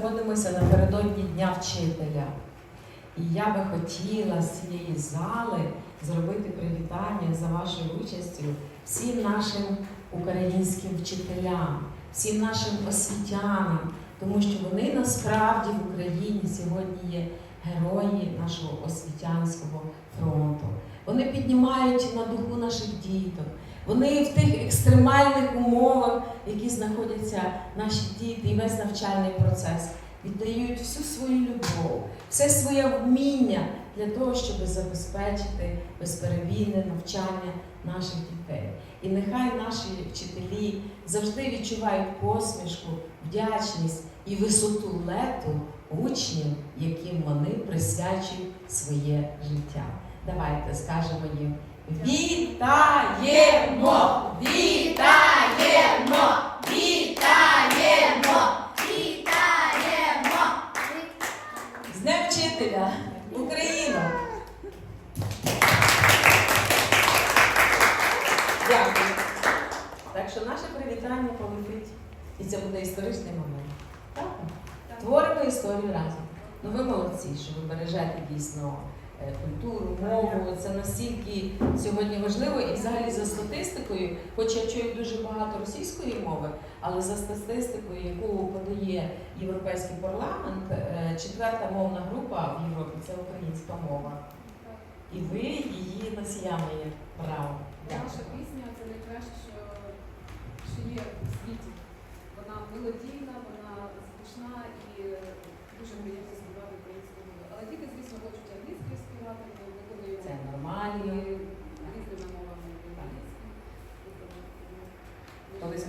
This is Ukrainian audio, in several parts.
знаходимося напередодні Дня вчителя. І я би хотіла з цієї зали зробити привітання за вашою участю всім нашим українським вчителям, всім нашим освітянам, тому що вони насправді в Україні сьогодні є герої нашого освітянського фронту. Вони піднімають на духу наших діток. Вони в тих екстремальних умовах, в які знаходяться наші діти і весь навчальний процес, віддають всю свою любов, все своє вміння для того, щоб забезпечити безперебійне навчання наших дітей. І нехай наші вчителі завжди відчувають посмішку, вдячність і висоту лету учнів, яким вони присвячують своє життя. Давайте скажемо їм вітаємо! Вітаємо! Вітаємо! Вітаємо! З Днем вчителя! Україна! Дякую. Так що наше привітання полетить. І це буде історичний момент. Так? Творимо історію разом. Ну ви молодці, що ви бережете дійсно культуру, мову. Це настільки сьогодні важливо. І взагалі за статистикою, хоч я чую дуже багато російської мови, але за статистикою, яку подає Європейський парламент, е, четверта мовна група в Європі це українська мова. І ви її носіями є право.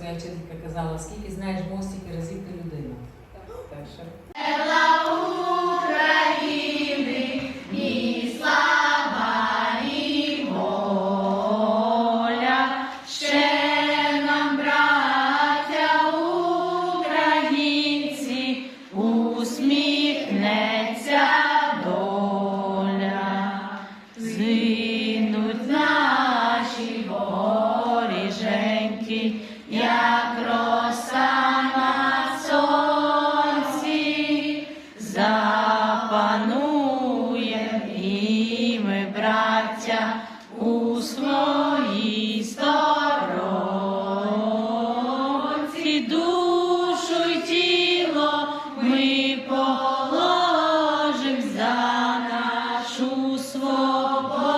Моя вчителька казала, скільки знаєш мов, стільки разів ти людина. Так. Що України, ні слава, ні своїй сторонці, душу й тіло ми положим за нашу свободу